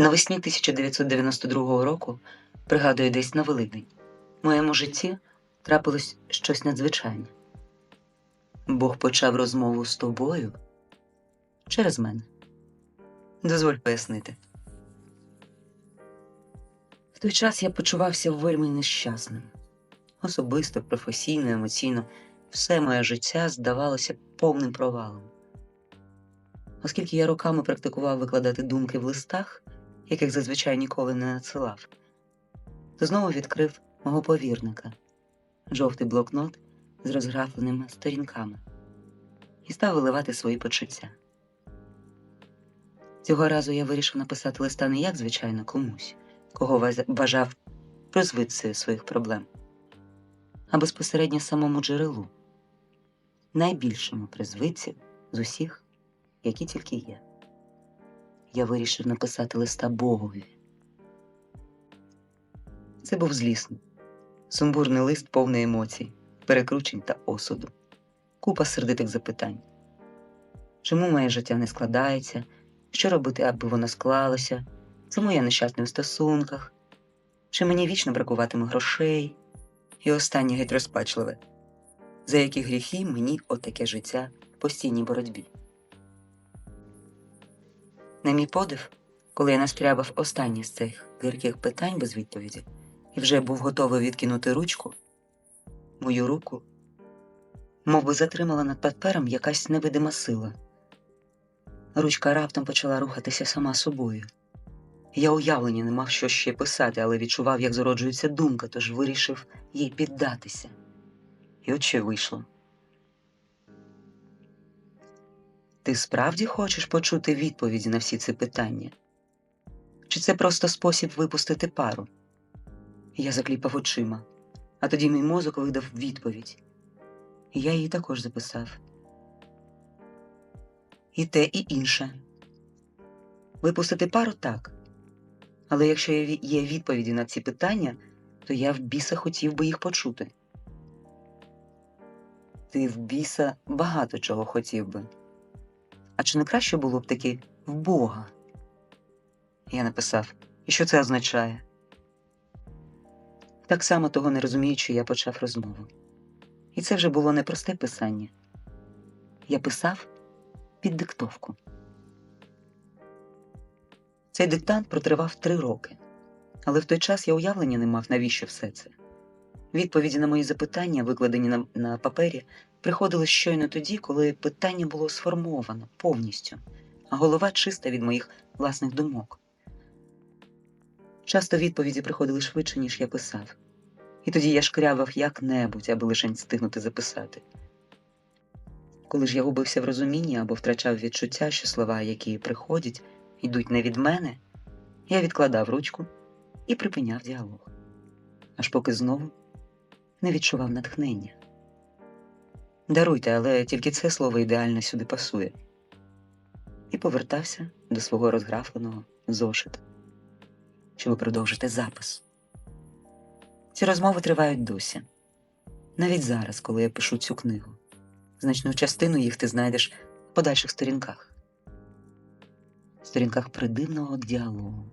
Навесні 1992 року, пригадую, десь на Великдень, в моєму житті трапилось щось надзвичайне. Бог почав розмову з тобою через мене. Дозволь пояснити. В той час я почувався вельми нещасним. Особисто, професійно, емоційно, все моє життя здавалося повним провалом. Оскільки я роками практикував викладати думки в листах, яких зазвичай ніколи не надсилав, то знову відкрив мого повірника жовтий блокнот з розграфленими сторінками і став виливати свої почуття. Цього разу я вирішив написати листа не як звичайно комусь, кого вважав розвидцею своїх проблем, а безпосередньо самому джерелу, найбільшому призвидці з усіх, які тільки є. Я вирішив написати листа Богові. Це був злісний, сумбурний лист повний емоцій, перекручень та осуду, купа сердитих запитань. Чому моє життя не складається? Що робити, аби воно склалося? Чому я нещасний у стосунках? Чи мені вічно бракуватиме грошей? І останнє геть розпачливе. За які гріхи мені отаке життя в постійній боротьбі? На мій подив, коли я настрябав останнє з цих гірких питань без відповіді і вже був готовий відкинути ручку, мою руку мов би затримала над папером якась невидима сила. Ручка раптом почала рухатися сама собою. Я уявлення не мав, що ще писати, але відчував, як зароджується думка, тож вирішив їй піддатися. І от що вийшло. Ти справді хочеш почути відповіді на всі ці питання? Чи це просто спосіб випустити пару? Я закліпав очима, а тоді мій мозок видав відповідь. Я її також записав. І те, і інше. Випустити пару так. Але якщо є відповіді на ці питання, то я в біса хотів би їх почути. Ти в біса багато чого хотів би. А чи не краще було б таки в Бога? Я написав, і що це означає? Так само того не розуміючи, я почав розмову. І це вже було непросте писання. Я писав під диктовку. Цей диктант протривав три роки, але в той час я уявлення не мав, навіщо все це. Відповіді на мої запитання, викладені на, на папері, приходили щойно тоді, коли питання було сформовано повністю, а голова чиста від моїх власних думок. Часто відповіді приходили швидше, ніж я писав, і тоді я шкрябав як-небудь, аби лише встигнути записати. Коли ж я губився в розумінні або втрачав відчуття, що слова, які приходять, йдуть не від мене, я відкладав ручку і припиняв діалог, аж поки знову не відчував натхнення. Даруйте, але тільки це слово ідеально сюди пасує. І повертався до свого розграфленого зошита, щоб продовжити запис. Ці розмови тривають досі. Навіть зараз, коли я пишу цю книгу. Значну частину їх ти знайдеш в подальших сторінках. Сторінках придивного діалогу,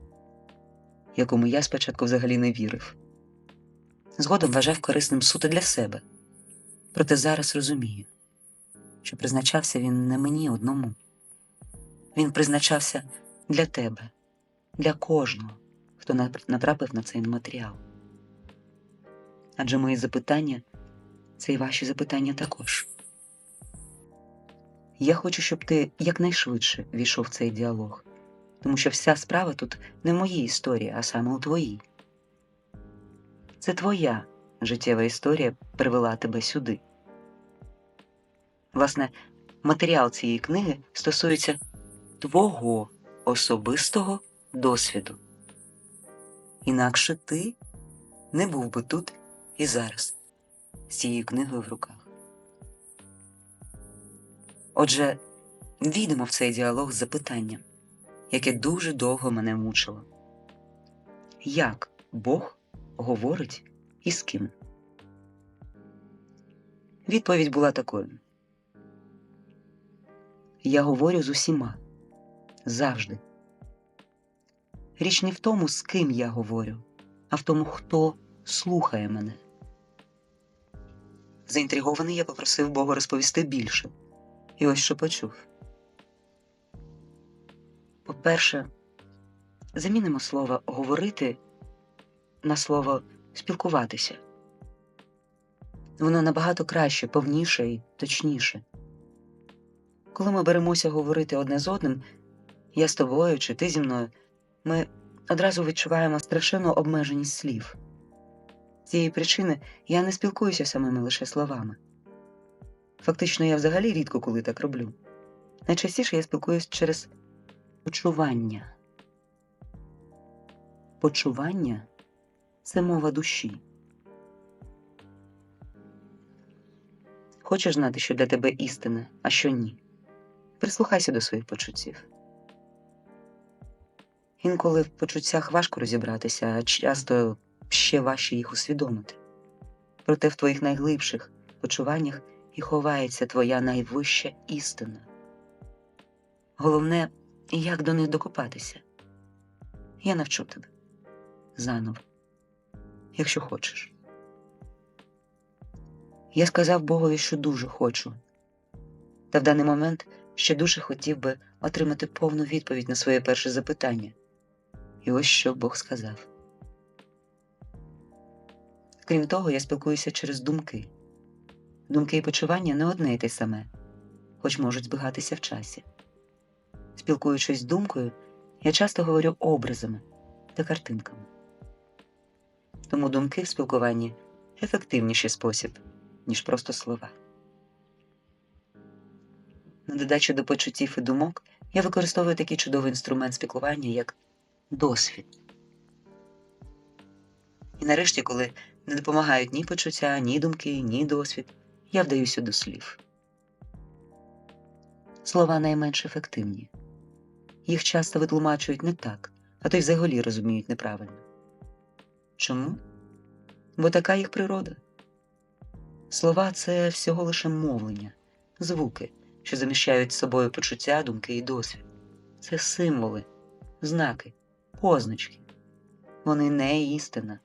якому я спочатку взагалі не вірив. Згодом вважав корисним суто для себе. Проте зараз розумію, що призначався він не мені одному. Він призначався для тебе, для кожного, хто натрапив на цей матеріал. Адже мої запитання це і ваші запитання також. Я хочу, щоб ти якнайшвидше війшов в цей діалог, тому що вся справа тут не в моїй історії, а саме у твоїй. Це твоя життєва історія привела тебе сюди. Власне, матеріал цієї книги стосується твого особистого досвіду. Інакше ти не був би тут і зараз з цією книгою в руках. Отже, війдемо в цей діалог з запитанням, яке дуже довго мене мучило. Як Бог говорить і з ким? Відповідь була такою: Я говорю з усіма завжди. Річ не в тому, з ким я говорю, а в тому, хто слухає мене. Заінтригований я попросив Бога розповісти більше. І ось що почув. По-перше, замінимо слово говорити на слово спілкуватися. Воно набагато краще, повніше і точніше. Коли ми беремося говорити одне з одним, я з тобою чи ти зі мною, ми одразу відчуваємо страшенну обмеженість слів. З цієї причини я не спілкуюся самими лише словами. Фактично, я взагалі рідко коли так роблю. Найчастіше я спілкуюсь через почування. Почування це мова душі. Хочеш знати, що для тебе істина, а що ні? Прислухайся до своїх почуттів. Інколи в почуттях важко розібратися, а часто ще важче їх усвідомити. Проте в твоїх найглибших почуваннях і ховається твоя найвища істина. Головне, як до них докопатися. Я навчу тебе заново, якщо хочеш. Я сказав Богові, що дуже хочу, та в даний момент ще дуже хотів би отримати повну відповідь на своє перше запитання. І ось що Бог сказав. Крім того, я спілкуюся через думки. Думки і почування не одне й те саме, хоч можуть збігатися в часі. Спілкуючись з думкою, я часто говорю образами та картинками. Тому думки в спілкуванні ефективніший спосіб, ніж просто слова. На додачу до почуттів і думок я використовую такий чудовий інструмент спілкування, як досвід. І нарешті, коли не допомагають ні почуття, ні думки, ні досвід, я вдаюся до слів. Слова найменш ефективні. Їх часто витлумачують не так, а то й взагалі розуміють неправильно. Чому? Бо така їх природа. Слова це всього лише мовлення, звуки, що заміщають з собою почуття, думки і досвід. Це символи, знаки, позначки. Вони не істина.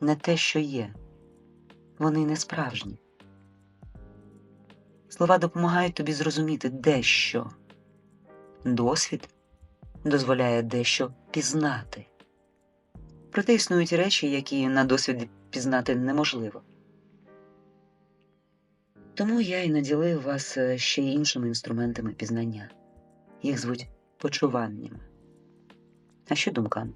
Не те, що є. Вони не справжні. Слова допомагають тобі зрозуміти дещо. Досвід дозволяє дещо пізнати. Проте існують речі, які на досвіді пізнати неможливо. Тому я і наділив вас е, ще іншими інструментами пізнання. Їх звуть почуваннями. А що думками?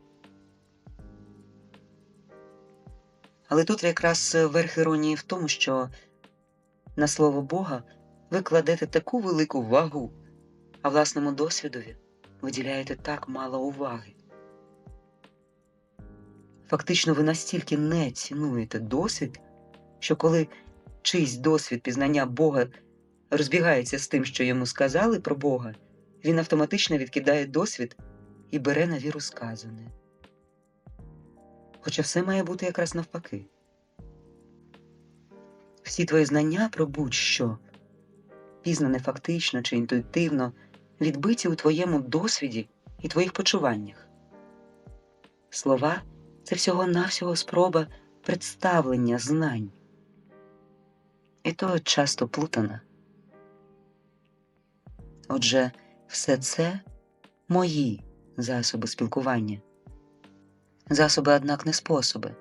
Але тут якраз верх іронії в тому, що на слово Бога ви кладете таку велику вагу, а власному досвідові виділяєте так мало уваги. Фактично, ви настільки не цінуєте досвід, що коли чийсь досвід пізнання Бога розбігається з тим, що йому сказали про Бога, він автоматично відкидає досвід і бере на віру сказане. Хоча все має бути якраз навпаки. Всі твої знання про будь-що, пізнане фактично чи інтуїтивно, відбиті у твоєму досвіді і твоїх почуваннях. Слова це всього-навсього спроба представлення знань. І то часто плутана. Отже, все це мої засоби спілкування. Засоби, однак, не способи,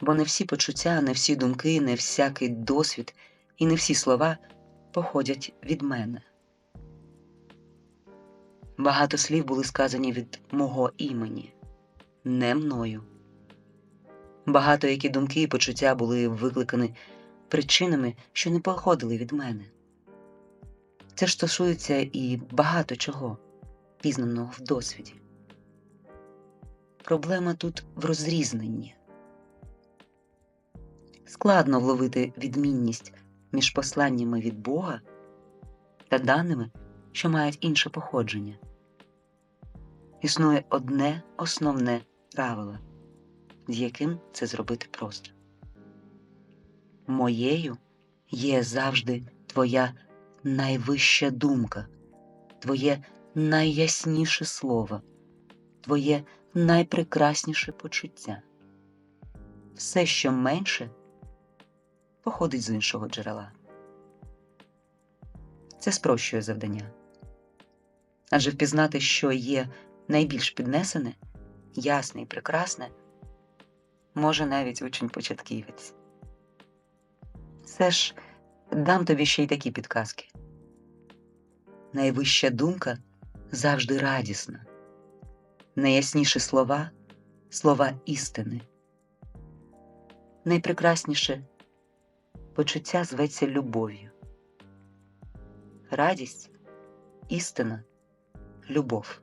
бо не всі почуття, не всі думки, не всякий досвід і не всі слова походять від мене. Багато слів були сказані від мого імені, не мною. Багато які думки і почуття були викликані причинами, що не походили від мене. Це ж стосується і багато чого, пізнаного в досвіді. Проблема тут в розрізненні. Складно вловити відмінність між посланнями від Бога та даними, що мають інше походження. Існує одне основне правило, з яким це зробити просто. Моєю є завжди твоя найвища думка, твоє найясніше слово, твоє найпрекрасніше почуття. Все, що менше, походить з іншого джерела. Це спрощує завдання. Адже впізнати, що є найбільш піднесене, ясне і прекрасне, може навіть учень початківець. Все ж дам тобі ще й такі підказки. Найвища думка завжди радісна, найясніші слова слова істини. Найпрекрасніше почуття зветься любов'ю. Радість, істина, любов.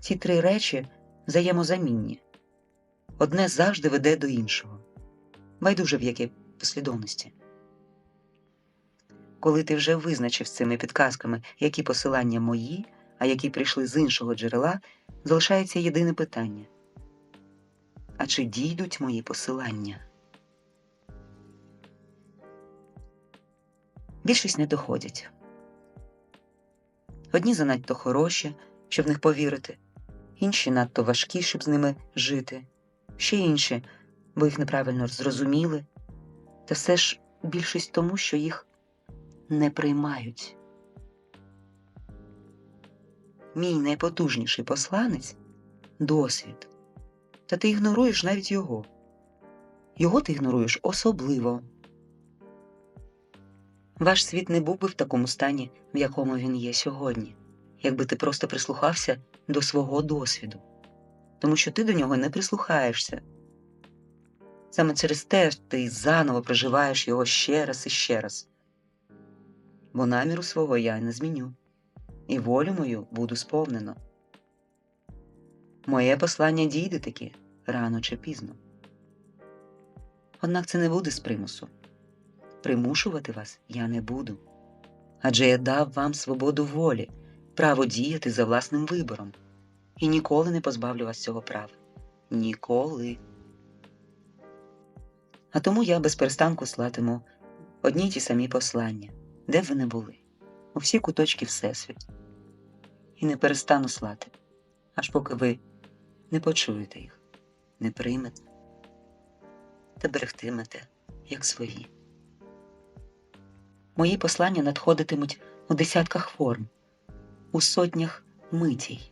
Ці три речі взаємозамінні. Одне завжди веде до іншого, байдуже в якій послідовності. Коли ти вже визначив з цими підказками, які посилання мої, а які прийшли з іншого джерела, залишається єдине питання: а чи дійдуть мої посилання? Більшість не доходять. Одні занадто хороші, щоб в них повірити, інші надто важкі, щоб з ними жити, ще інші, бо їх неправильно зрозуміли, та все ж більшість тому, що їх не приймають. Мій найпотужніший посланець досвід. Та ти ігноруєш навіть його. Його ти ігноруєш особливо. Ваш світ не був би в такому стані, в якому він є сьогодні, якби ти просто прислухався до свого досвіду, тому що ти до нього не прислухаєшся. Саме через те ти заново проживаєш його ще раз і ще раз. Бо наміру свого я не зміню, і волю мою буду сповнено. Моє послання дійде таки рано чи пізно. Однак це не буде з примусу. Примушувати вас я не буду. Адже я дав вам свободу волі, право діяти за власним вибором, і ніколи не позбавлю вас цього права. Ніколи. А тому я без перестанку слатиму одні й ті самі послання, де б ви не були, у всі куточки Всесвіту. І не перестану слати, аж поки ви не почуєте їх, не приймете та берегтимете, як свої. Мої послання надходитимуть у десятках форм, у сотнях митій,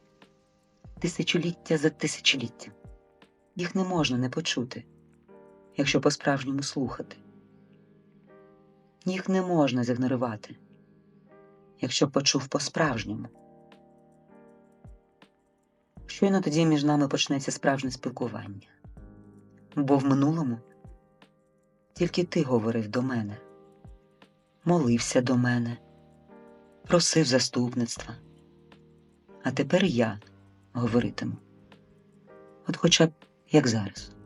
тисячоліття за тисячоліттям. Їх не можна не почути, якщо по-справжньому слухати. Їх не можна зігнорувати, якщо почув по-справжньому. Щойно тоді між нами почнеться справжнє спілкування, бо в минулому тільки ти говорив до мене молився до мене, просив заступництва. А тепер я говоритиму, от хоча б як зараз.